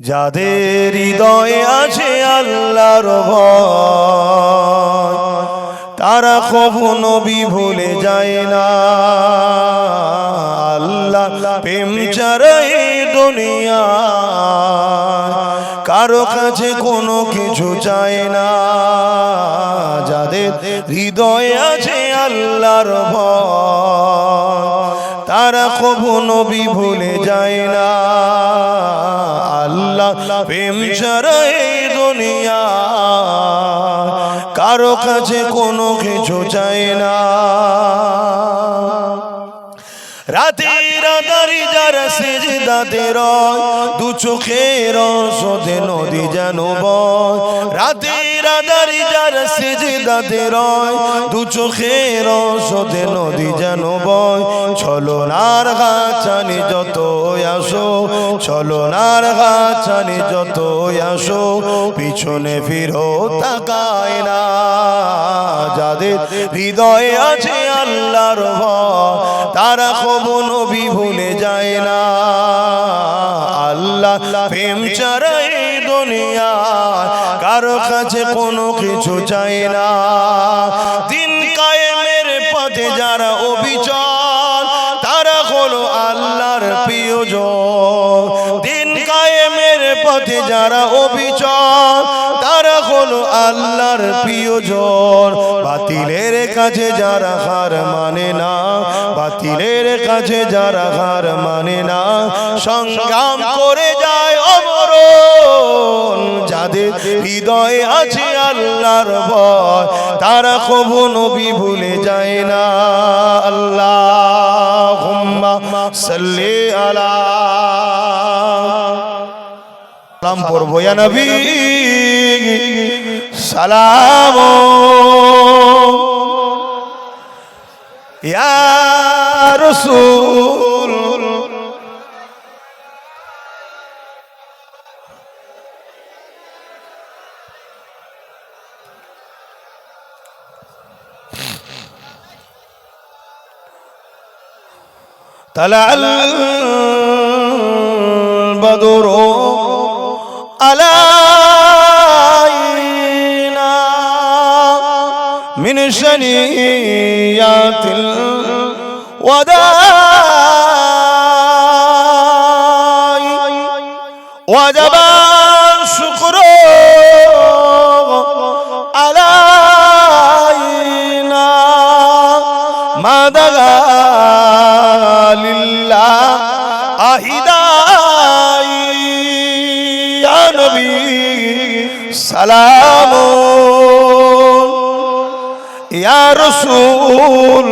যাদের হৃদয়ে আছে আল্লাহর ভয়, তারা কবু নবী ভুলে যায় না। আল্লাহ প্রেম চারাই দুনিয়া, কারও কাছে কোনো কিছু চায় না। যাদের হৃদয়ে আছে আল্লাহর ভয়, তারা কবু নবী ভুলে যায় না। প্রেম ছাড়া এই দুনিয়া। কারও কাছে কোনো কিছু চাই না। রাতে রাতারি যারা সেজদাতে রয়, দু চোখের সদে নদী যেন বয়। রাতের যারা সেজদাতে রয়, দু চোখের সদে নদী যেন বয়। ছলনার গাছানি যত আসো, ছলনার গাছানি যত আসো, পিছনে ফিরো, তাকায় না। যাদের হৃদয়ে আছে আল্লাহর ভয়, তারা কবু নবী ভুলে যায় না। আল্লাহ প্রেম চারাই দুনিয়া কাছে কোনো কিছু চাই না। দিন কায়েমের পথে যারা অবিচল, তারা হলো আল্লাহর প্রিয়জন। দিন কায়েমের পথে যারা অবিচল, তারা হলো আল্লাহর প্রিয়জন। বাতিলের কাছে যারা হার মানে না, বাতিলের কাছে যারা হার মানে না, সংগ্রাম করে যায় অমরণ। যাদের হৃদয়ে আছে আল্লাহর ভয়, তারা কবু নবী ভুলে যায় না। আল্লাহ সাল্লি আলা সালাম পড়ব ইয়া নবী। সালাম। ইয়া রাসূল। طلع البدر علينا من شنيات الوداع. وجب الشكر سلام يا رسول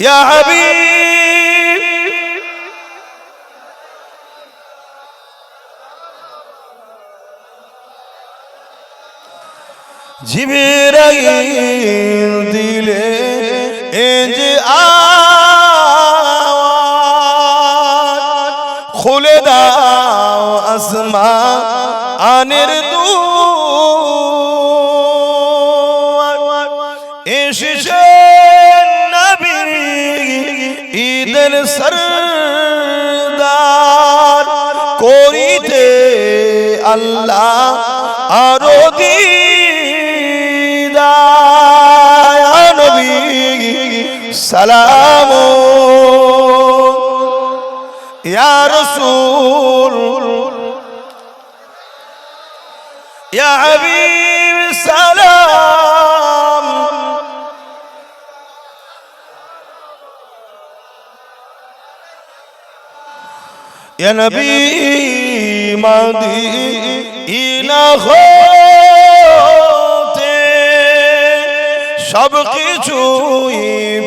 يا حبيب জিবরাইল দিলে এ যে আওয়াজ খুলে দাও আসমা দু এসেছে ঈদের সরদার করিতে আল্লাহ আরও সালাম। ইয়া রাসূল ইয়া হাবিব সালাম ইয়া নবী মদিনা হতে সব কিছুই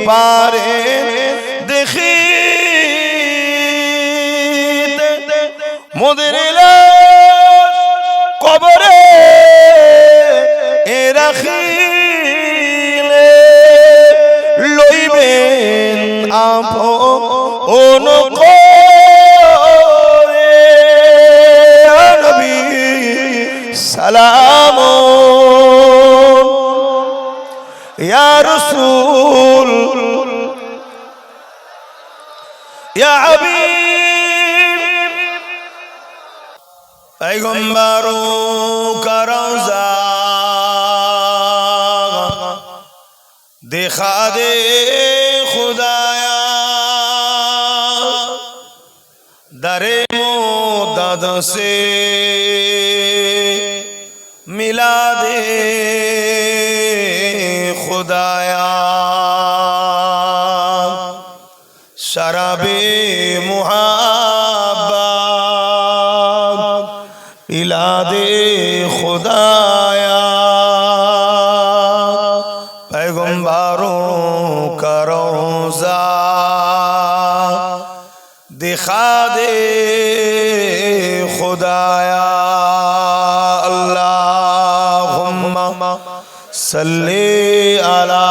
পারে দেখি মোদের রাখিলে লইবেন আপন করে নবী সালাম। ইয়া রাসূল ইয়া হাবিব। پیغمبروں খারে খুদায়া। দারে মো দাদ সে মিলা দে খুদায়া। শরাবে মুহাবা পিলা দে খুদায়া। خاد دے خدایا اللہ صلی علی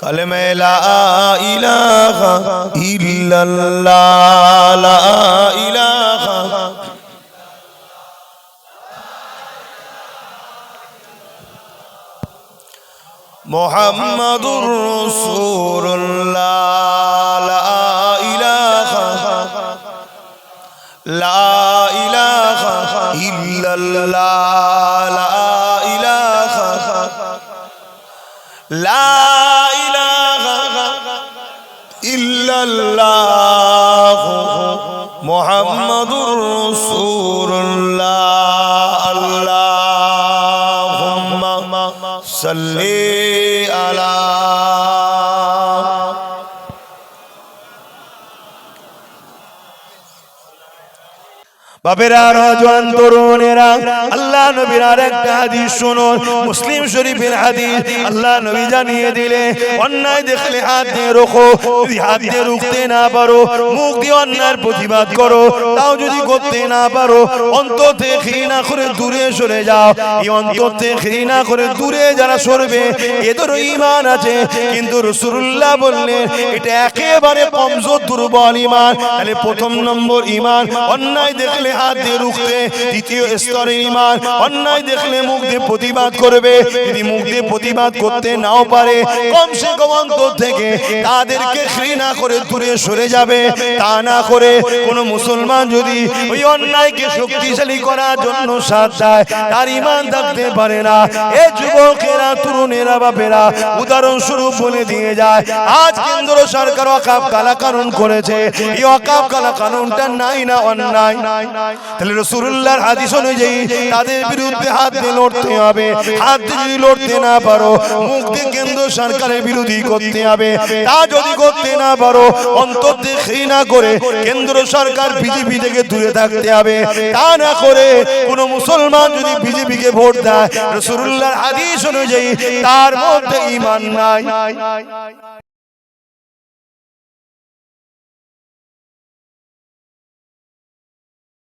کلمہ لا الہ الا اللہ لا الہ মোহাম্মদুর ইলাহা লা ইলাহা ইল্লাল্লাহ। লা ইলাহা লা ইলাহা ইল্লাল্লাহ। মুহাম্মাদুর রাসূলুল্লাহ আল্লাহুম্মা সাল্লি বাপেরা নজওয়ান তরুণেরা, আল্লাহ নবীর হাদিস মুসলিম শরীফের হাদিস আল্লাহ নবী জানিয়ে দিলে, অন্যায় দেখলে হাত দিয়ে রোখো, যদি হাত দিয়ে রুখতে না পারো, মুখ দিয়ে অন্যায়ের প্রতিবাদ করো, তাও যদি করতে না পারো, অন্তর থেকে ঘৃণা করে দূরে সরে যাও। এই অন্তর থেকে ঘৃণা করে দূরে যারা সরবে এদেরও ইমান আছে, কিন্তু রসুল্লাহ বললেন এটা একেবারে কমজোর, দুর্বল ইমান তাহলে প্রথম নম্বর ইমান অন্যায় দেখলে হাত দিয়ে রুখতে দ্বিতীয় স্তরে ইমান অন্যায় দেখলে মুখ দিয়ে প্রতিবাদ করবে। যদি মুখ দিয়ে প্রতিবাদ করতে নাও পারে, কমসে কম অন্তর থেকে তাদেরকে ঘৃণা করে দূরে সরে যাবে। তা না করে কোন মুসলমান যদি ওই অন্যায়কে শক্তিশালী করার জন্য সাথ দেয়, তার ইমান থাকতে পারে না। এ যুবকেরা, তরুণেরা, বাপেরা, উদাহরণস্বরূপ বলে দিয়ে যায়, আজ কেন্দ্র সরকার অকাপ কালা কানুন করেছে। এই অকাপ কালা কানুনটা নাই না অন্যায়? তাহলে রসুল্লাহর হাদিস অনুযায়ী তাদের বিরুদ্ধে হাত দিয়ে লড়তে হবে। হাত যদি লড়তে না পারো মুখ দিয়ে কেন্দ্র সরকারের বিরোধী করতে হবে। তা যদি করতে না পারো, অন্তর দিয়ে ঘৃণা করে কেন্দ্র সরকার বিজেপি থেকে দূরে থাকতে হবে। তা না করে কোন মুসলমান যদি বিজেপিকে ভোট দেয় রসুল্লাহর হাদিস অনুযায়ী তার মধ্যে ইমান নাই।